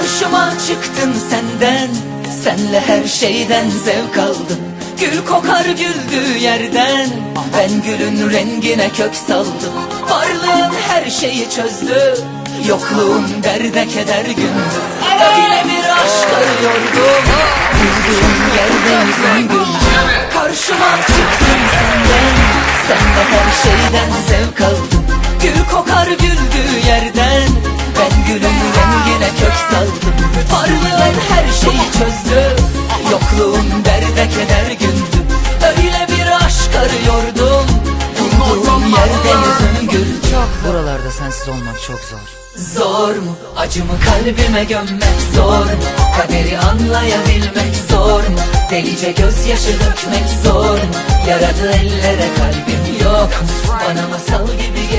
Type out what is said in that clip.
Karşıma çıktın senden Senle her şeyden zevk aldım. Gül kokar güldüğü yerden Ben gülün rengine kök saldım. Varlığın her şeyi çözdü Yokluğun derde keder gündü. Öyle bir aşk arıyordum. Güldüğüm yerde yüzüm güldü. Karşıma çıktın senden Senle her şeyden Varlığın her şeyi çözdü. Yokluğun derde keder gündü Öyle bir aşk arıyordum. Bulduğum yerde yüzüm güldü. Buralarda sensiz olmak çok zor. Zor mu? Acımı kalbime gömmek zor mu? Kaderi anlayabilmek zor mu? Delice gözyaşı dökmek zor mu? Yaradı ellere kalbim yok. Mu Bana masal gibi